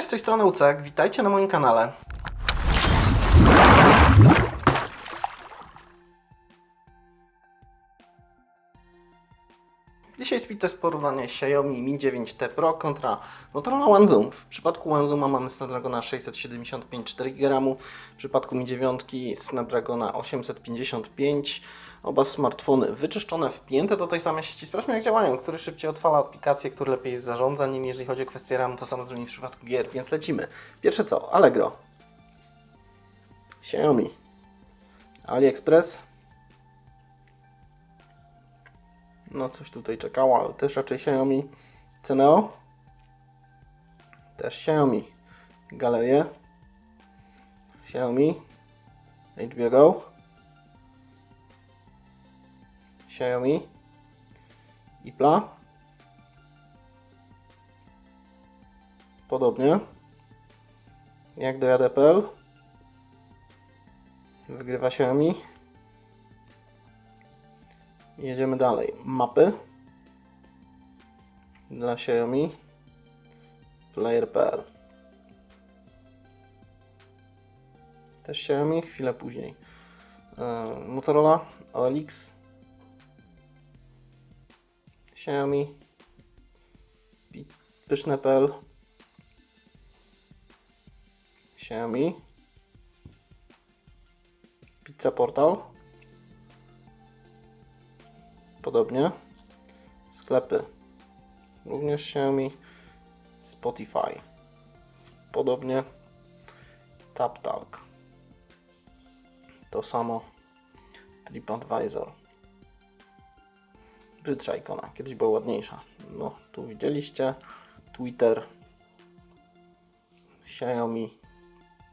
Cześć, z tej strony Ucek, witajcie na moim kanale. Dzisiaj speed test porównanie Xiaomi Mi 9T Pro kontra Motorola One Zoom. W przypadku One Zooma mamy Snapdragona 675 4 GB, w przypadku Mi 9 Snapdragona 855. Oba smartfony wyczyszczone, wpięte do tej samej sieci. Sprawdźmy jak działają, który szybciej odfala aplikacje, który lepiej zarządza nimi, jeżeli chodzi o kwestię RAM, to samo zrobimy w przypadku gier, więc lecimy. Pierwsze co? Allegro. Xiaomi. AliExpress. No coś tutaj czekało, ale też raczej Xiaomi. Ceneo. Też Xiaomi. Galerie. Xiaomi. HBO Go. Xiaomi. Ipla. Podobnie. Jak do JDPL. Wygrywa Xiaomi. Jedziemy dalej. Mapy. Dla Xiaomi. Player.pl Też Xiaomi, chwilę później. Yy, Motorola OLX Xiaomi. Pyszne.pl Xiaomi. Pizza Portal Podobnie. Sklepy. Również Xiaomi. Spotify. Podobnie. TapTalk. To samo. TripAdvisor. Brzydsza ikona. Kiedyś była ładniejsza. No, tu widzieliście. Twitter. Xiaomi.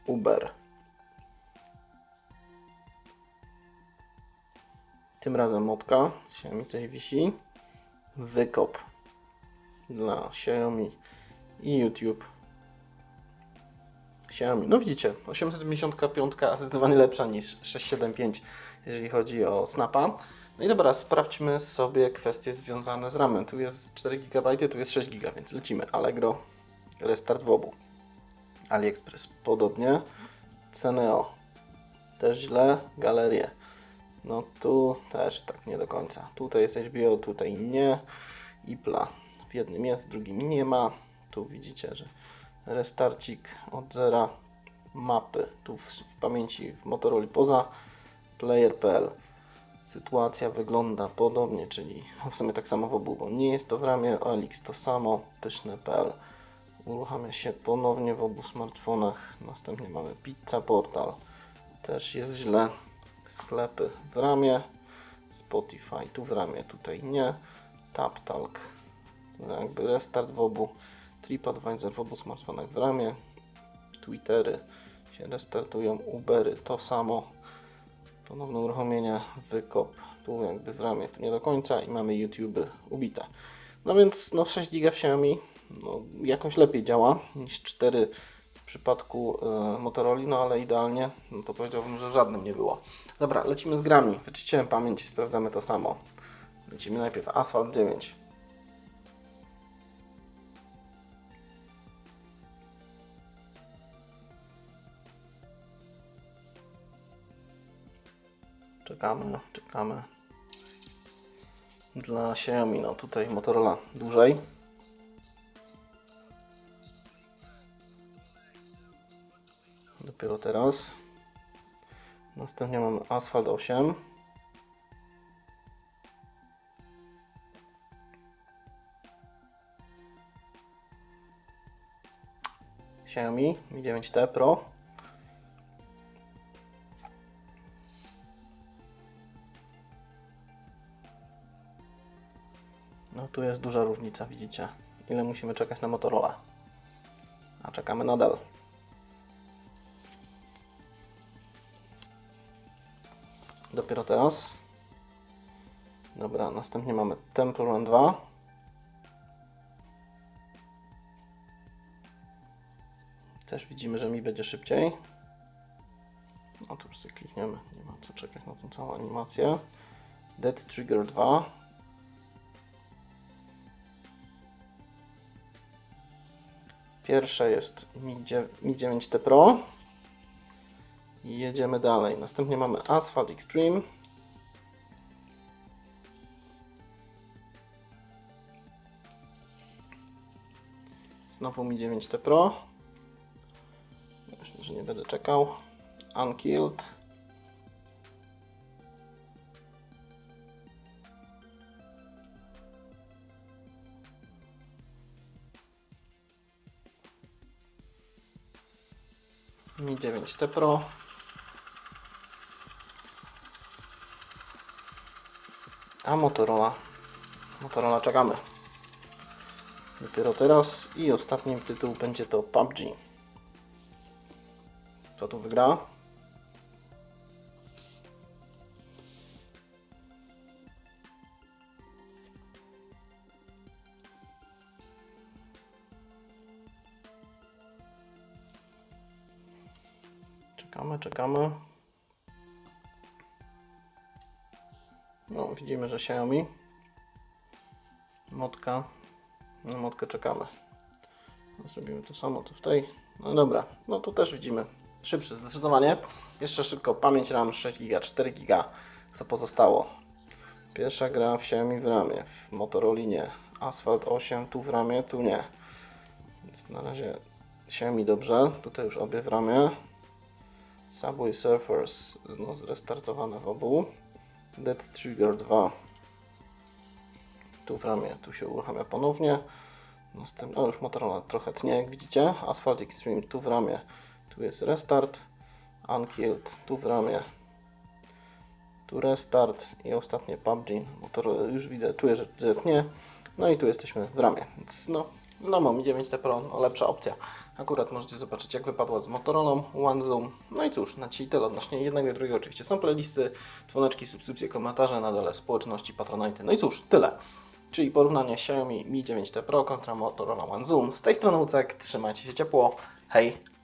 Uber. Tym razem motka. Xiaomi coś wisi. Wykop dla Xiaomi i YouTube. Xiaomi. No widzicie, 875 zdecydowanie lepsza niż 675, jeżeli chodzi o Snapa. No i dobra, sprawdźmy sobie kwestie związane z ramem. Tu jest 4 GB, tu jest 6 GB, więc lecimy. Allegro, restart w obu. AliExpress podobnie. Ceneo też źle. Galerie. No tu też tak nie do końca. Tutaj jest HBO, tutaj nie. Ipla w jednym jest, w drugim nie ma. Tu widzicie, że restarcik od zera. Mapy tu w, w pamięci w Motorola poza player.pl. Sytuacja wygląda podobnie, czyli w sumie tak samo w obu, bo nie jest to w ramie OLX to samo, pyszne.pl. Uruchamia się ponownie w obu smartfonach. Następnie mamy Pizza Portal. Też jest źle sklepy w ramie, Spotify tu w ramie, tutaj nie, TapTalk, jakby restart w obu, TripAdvisor w obu smartfonach w ramię, Twittery się restartują, Ubery to samo, ponowne uruchomienie, wykop, tu jakby w ramię, tu nie do końca i mamy YouTube ubite. No więc no 6 giga w Xiaomi. No, jakoś lepiej działa niż 4 w przypadku e, Motorola, no ale idealnie, no to powiedziałbym, że w żadnym nie było. Dobra, lecimy z grami. Wyczyściłem pamięć i sprawdzamy to samo. Lecimy najpierw Asphalt 9. Czekamy, czekamy. Dla Xiaomi, no tutaj Motorola dłużej. Dopiero teraz. Następnie mamy Asphalt 8. Xiaomi Mi 9T Pro. No tu jest duża różnica, widzicie. Ile musimy czekać na Motorola. A czekamy nadal. Dopiero teraz. Dobra, następnie mamy Temple Run 2. Też widzimy, że mi będzie szybciej. No to już sobie klikniemy, nie ma co czekać na tą całą animację. Dead Trigger 2. Pierwsze jest Mi, 9, Mi 9T Pro. Jedziemy dalej. Następnie mamy Asphalt Extreme. Znowu Mi 9T Pro. Myślę, że nie będę czekał. Unkilled. Mi 9T Pro. A Motorola. Motorola czekamy. Dopiero teraz i ostatnim tytuł będzie to PUBG. Co tu wygra? Czekamy, czekamy. No, widzimy, że Xiaomi. Motka. Na motkę czekamy. Zrobimy to samo co w tej. No dobra, no tu też widzimy. Szybszy zdecydowanie. Jeszcze szybko pamięć RAM 6 GB, 4 GB. Co pozostało? Pierwsza gra w Xiaomi w ramie, w Motorolinie. Asphalt 8 tu w ramie, tu nie. Więc na razie Xiaomi dobrze. Tutaj już obie w ramie. Subway Surfers no, zrestartowane w obu. Dead Trigger 2 tu w ramię, tu się uruchamia ponownie. Następny, no już Motorola trochę tnie, jak widzicie. Asphalt Extreme tu w ramię, tu jest restart. Unkilled tu w ramię, tu restart i ostatnie PUBG. Motorola już widzę, czuję, że, tnie. No i tu jesteśmy w ramię, więc no, no mam 9T Pro, no, lepsza opcja. Akurat możecie zobaczyć jak wypadła z Motorolą, One Zoom. No i cóż, na dzisiaj tyle odnośnie jednego i drugiego. Oczywiście są playlisty, dzwoneczki, subskrypcje, komentarze na dole, społeczności, patronajty. No i cóż, tyle. Czyli porównanie Xiaomi Mi 9T Pro kontra Motorola One Zoom. Z tej strony Ucek, trzymajcie się ciepło. Hej!